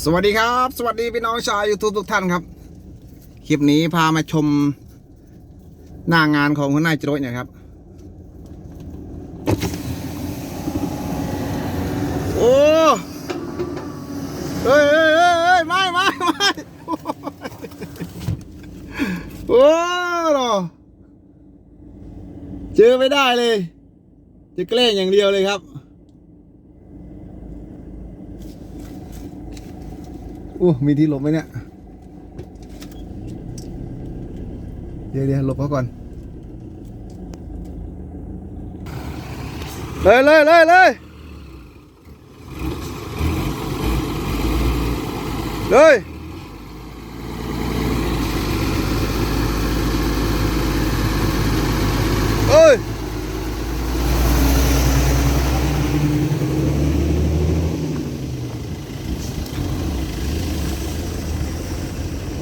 สวัสดีครับ สวัสดีพี่น้องชาวยูทูบทุกท่านครับ คลิปนี้พามาชมหน้างานของหัวหน้าจรวดเนี่ยครับ โอ้เฮ้ยเฮ้ยเฮ้ยไม่ไม่ไม่โอ้โหเจอไม่ได้เลย จะแกล้งอย่างเดียวเลยครับ อ้มีที่หลบไหมเนี่ย เดี๋ยวเดี๋ยวหลบเขาก่อน เลยเลยเลยเลยเลยเอ้ย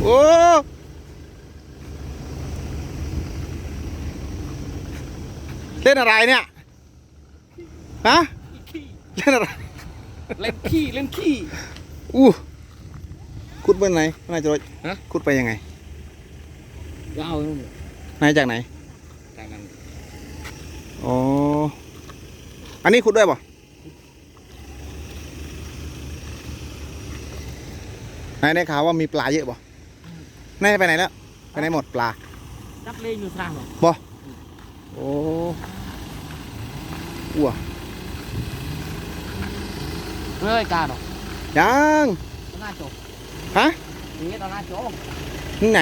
โอ้ เล่นอะไรเนี่ยฮะเล่นอะไรเล่นขี้เล่นขี้อู้ขุดเบนไหนนายจะรถฮะขุดไปยังไงก็เอานู่นนายจากไหนจากนั้นอ๋ออันนี้ขุดด้วยป่ะนายได้ข่าวว่ามีปลาเยอะป่ะนายไปไหนแล้วไปไหนหมดปลาจับเล่นอยู่สร้างหรอบ่ โอ้อ้วเฮ้ยกาหรอยังตอนหน้าโจกฮะนี่ตอนหน้าโจกนี่ไหน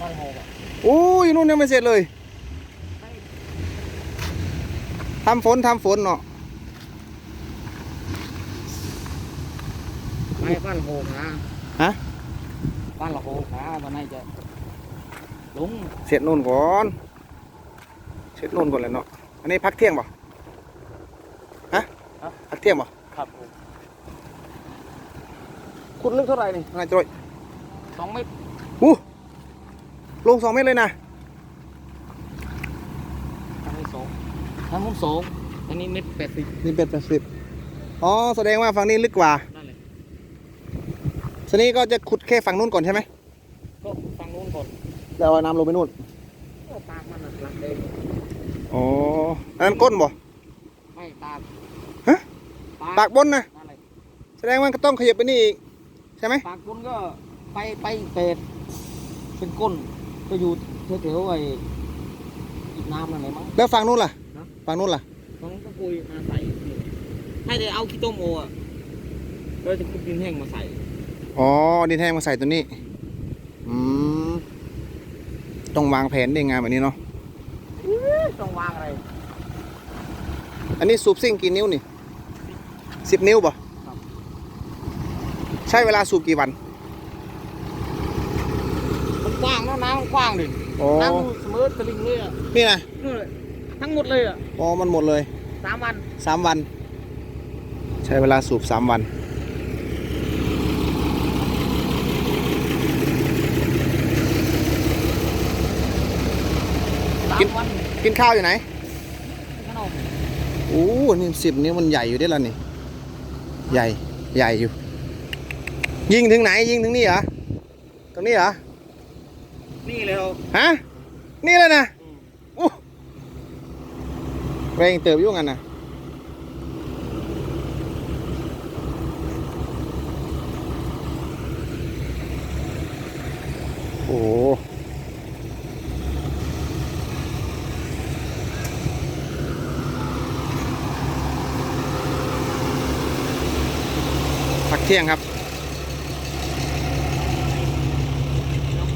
ตอนโหกอะโอ้ยนู่นยังไม่เสร็จเลยทำฝนทำฝนเนาะไม่บ้านโหกนะฮะบ้านละโหกนะตอนนี้จะลงเสร็จนู่นก่อนเส ร็จนู่นก่อนเลยเนาะอันนี้พักเที่ยงป่ะฮะ พักเที่ยงป่ะครับผมขุดลึกเท่าไหร่นี่นายจอยสองเมตรอู้ลงสองเมตรเลยนะทางนี้สองทางนู้นสองอันนี้เมตรแปดสิบนี่เป็นแปดสิบอ๋อแสดงว่าฝั่งนี้ลึกกว่านั่นแหละทีนี้ก็จะขุดแค่ฝั่งนู้นก่อนใช่ไหมก็ฝั่งนู้นก่อนแล้วเอาน้ำลงไปนู่นก็ปากมันน่ะหลักเอง อ๋ออันนั้นก้นบ่ ไม่ปากฮะ ปากบนนะนั่นแหละแสดงว่าก็ต้องขยับไปนี่อีกใช่ไหมปากบนก็ไปไปเป็ดเป็นก้นก็อยู่แถวๆไอ้อีกน้ำนั่นแหละมั้ง แล้วฝั่งนู้นล่ะฮะ ฝั่งนู้นล่ะต้องก็คุยมาใส่นี่ให้ได้เอาขี้ต้มโออะเราจะคุดดินแห้งมาใส่อ๋อดินแห้งมาใส่ตัวนี้อืมต้องวางแผนได้งานแบบนี้เนาะ ต้องวางอะไรอันนี้สูบซิ่งกี่นิ้วนี่สิบนิ้วป่ะครับใช้เวลาสูบกี่วัน มันกว้างเนอะน้ำมันกว้างดิอ๋อน้ำเสมอตะลิงเลยอะนี่นะนี่เลยทั้งหมดเลยอะอ๋อมันหมดเลยสามวันสามวัน ใช้เวลาสูบสามวัน สา กินมวันกินข้าวอยู่ไหนขนมโอ้นี่สิบนิ้วมันใหญ่อยู่ได้แล้วนี่ ใหญ่ใหญ่อยู่ ยิงถึงไหนยิงถึงนี่เหรอ ตรงนี้เหรอ นี่เลยเราฮะ นี่เลยนะอู้แรงเติบอยุ่งกันนะโอ้ พักเที่ยงครับ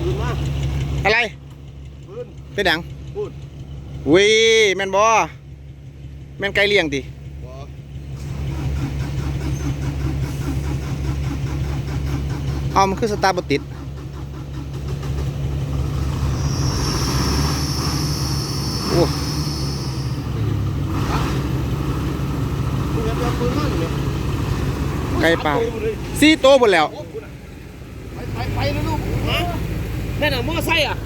ปืนมาอะไรปืนเป็นหยังพูดวิแมนบอแมนไกลเลี่ยงติเอามันคือสตาร์บติด ไก่ปลาซีโตหมดแล้ว ไปไปนะลูกนั่นน่ะมอไซค์อะ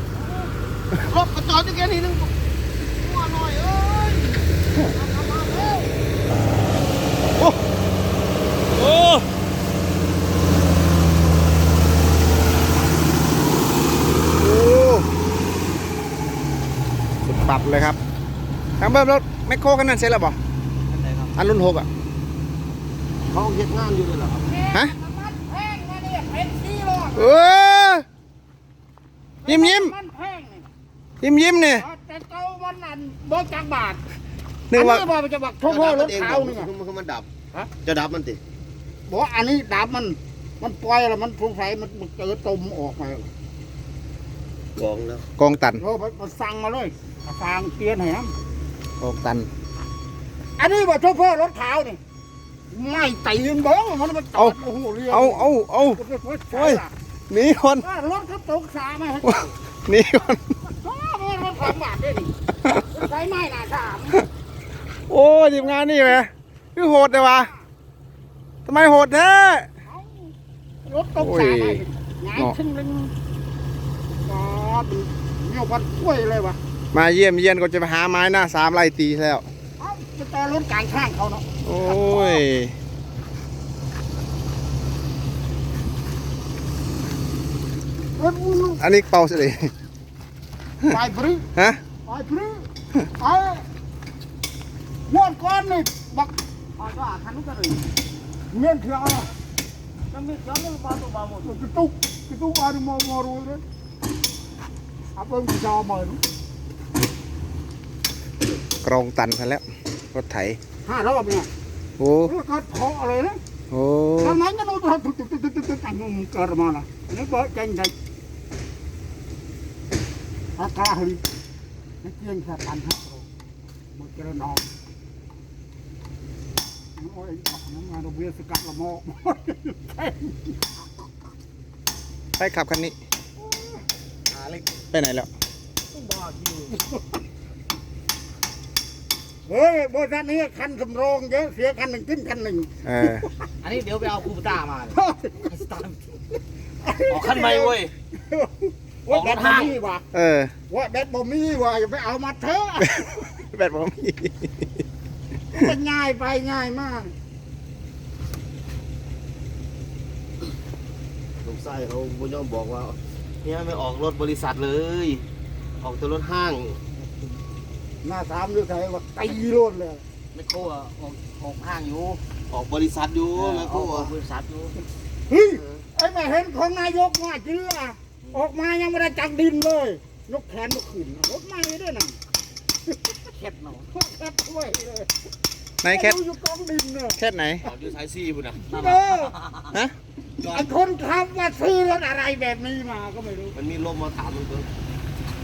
รถกระจอนอยู่แค่นี้นึงมัวหน่อยเอ้ยโอ้โอ้สุดปับเลยครับทางเบิ้มรถแมคโครกันนั่นเสร็จแล้วบ่อันรุ่นหกอะ เขาเฮ็ดงานอยู่เลยเหรอครับฮะมันแพงนะเนี่ยเป็นที่รอดเออยิ้มยิ้มมันแพงนี่ยิ้มยิ้มเนี่ยแต่เจ้ามันนั่นบ่จักบาทนึกว่าอันนี้ว่ามันจะบักโทษพ่อรถขาวนี่ไงมันมันดับฮะจะดับมันติบอกว่าอันนี้ดับมัน มันปล่อยแล้วมันสงสัยมันมันเจอตมออกมากองแล้วกองตันโอ้มันมันสั่งมาเลยสั่งเปลี่ยนให้ครับกองตัน อันนี้ว่าโชเฟอร์รถขาวนี่ ไม่ตีนบ้องมันมันจอดโอ้โหเรียเอาเอาเอาโอ้โอ้ยหนีคนรถเขาตกสาไหมหนีคนอ๋อมันมันของบาทได้ดิใช้ไม้หนาสามโอ้ยทีมงานนี่แหมคือโหดเลยวะทำไมโหดแท้รถตกสาไหมโอ้ยงายขึ้นเลยว้าดูเนี่ยวันกล้วยเลยวะมาเยี่ยมเยียนก็จะไปหาไม้หน้าสามไล่ตีแล้ว เอ้าจะต่อรถกลางข้างเขาเนาะโอ้ยรถมึงอันนี้เป่าสิเลยไปปรื้ฮะไปปรื้ไอ้งวดก้อนนี่บักอ่าก็อ่านทันกันเลยเงี้ยเถื่อนอะจะมีจะมีปลาตัวปลาหมดกระตุกกระตุกอะไรมอมอรู้เลยอะเพิ่งจะเอามาดูกรองตันไปแล้ว รถไถห้ารอบเนี่ยโอ้รถก็ท้ออะไรนะโอ้ทำไมกันโน้ตตุ๊กตุ๊กตุ๊กตุ๊กตุ๊กแต่งงเกิดมาล่ะนี่เบิร์ดใจใจอากาศนี่นี่เกียงแค่ตันฮะมันเจริญนองโอ้ยออกน้ำงานเราเบียสกัดละโมใครขับคันนี้อาเล็กไปไหนแล้วบ้าจริง เฮ้ยบริษัทนี้คันสำรองเยอะเสียคันหนึ่งขึ้นคันหนึ่งเอออันนี้เดี๋ยวไปเอาคูปต้ามาสตาร์ออกขั้นใหม่เว้ย ว่าแบตบ่มีว่ะเออว่าแบตบ่มีว่ะอย่าไปเอามาเถอะแบตผมมีมันง่ายไปง่ายมาก ลูกไส้เขาบุญยอมบอกว่าเนี่ยไม่ออกรถบริษัทเลย ออกแต่รถห้าง หน้าสามหรือไงว่าตีโลดเลยไม่โคอะออกออกห้างอยู่ออกบริษัทอยู่ไม่โคอะบริษัทอยู่เฮ้ยไอ้แม่เห็นของนายกว่าเจือออกมายังไม่ได้จักดินเลยยกแขนยกขึ้นรถไม่ด้วยนะแคบเนาะแคบด้วยเลยไหนแคทดูอยู่กองดินเนอะแคทไหน ออกอยู่สายซีบุญนะเออฮะ ไอ้คนทำว่าซื้อรถอะไรแบบนี้มาก็ไม่รู้ มันมีลมมาถามมันเพิ่ง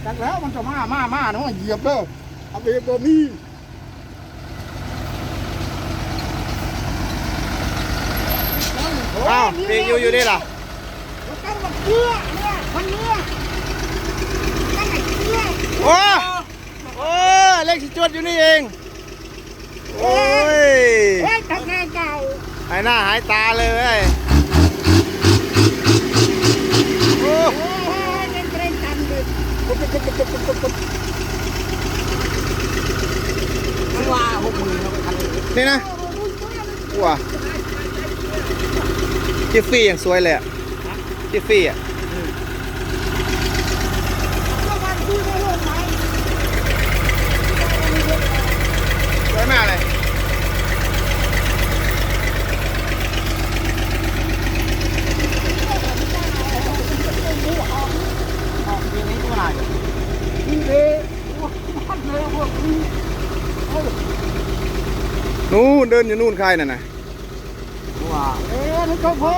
แต่แล้วมันจะมามามาเนาะเหยียบเด้อเอาไปตัวมีอ้าวเบรกอยู่อยู่นี่เหรอแล้วก็มาเกลือเนี่ยคนเนื้อนั่นไอ้เกลือโอ้โอ้เล็กสิจวดอยู่นี่เอง โอ้ยเฮ้ยทำงานเก่าหายหน้าหายตาเลยเว้ยโอ้โอ้ยยังเกรงจันเลย ว่าหกหมื่นนี่นะว้าจิฟฟี่อย่างสวยเลยอะจิฟฟี่อะ สวยมากเลย ออกเดือนนี้ก็ไม่ได้ นี่เลยพัดเลยพวกนี้ นู่นเดินอยู่นู่นใครน่ะนะว่าเอ้ยนี่ก็พอ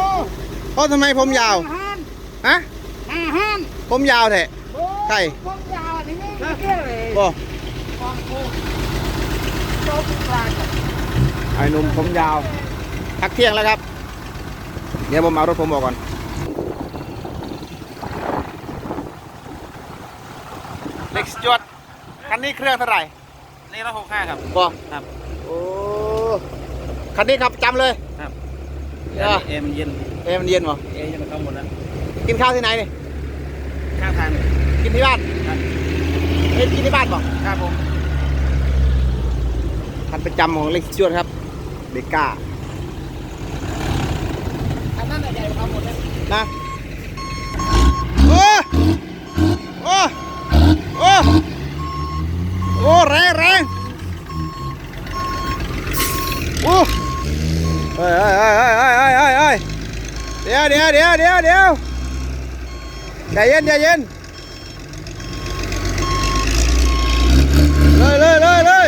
เพราะทำไมผมยาวห้านฮะอาหารผมยาวแท้ใครผมยาวอันนี้ไม่เกี่ยวเลยบ่กองโคจบกลางไอ้หนุ่มผมยาวพักเที่ยงแล้วครับ เดี๋ยวผมเอารถผมบอกก่อนเล็กจวดคันนี้เครื่องเท่าไหร่นี่ละหกห้าครับบ่ครับโอ้ คันนี้ครับจำเลยครับเออมันเย็นเอมันเย็นเหรอเอยังเข้าหมดแล้วกินข้าวที่ไหนนี่ข้าวทางกินที่บ้านเอ้กินที่บ้านบอกครับผมคันประจำของเล็กชวนครับเบก้าอันนั้นใหญ่กว่าหมดเลยนะโอ้โอ้โอ้โอ้แรงแรงโอ้ เฮ้ยเฮ้ยเฮ้ยเฮ้ยเฮ้ยเดี๋ยวเดี๋ยวเดี๋ยวเดี๋ยวเดี๋ยวใจเย็นใจเย็นเลยเลยเลยเลย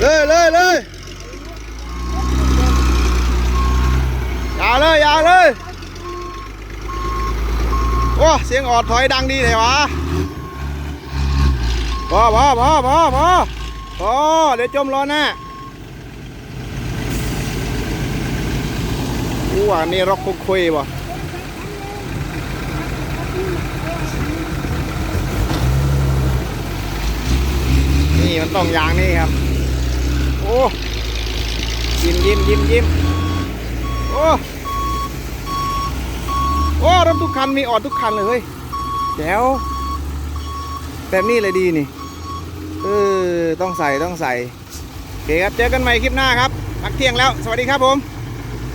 เลยเลยเลยอย่าเลยอย่าเลยโอ้เสียงออดถอยดังดีเลยวะพอพอพอพอพอ พอเดี๋ยวจมรอหน้าอู้ว่านี่ร็อกคุกคุยบ่นี่มันต้องอยางนี้ครับ โอ้ยิ้มยิ้มยิ้มยิ้มโอ้โอ้รถทุกคันมีออดทุกคันเลยเฮ้ยแจ๋วแบบนี้เลยดีนี่ เออต้องใส่ต้องใส่โอเคครับเจอกันใหม่คลิปหน้าครับพักเที่ยงแล้ว สวัสดีครับผม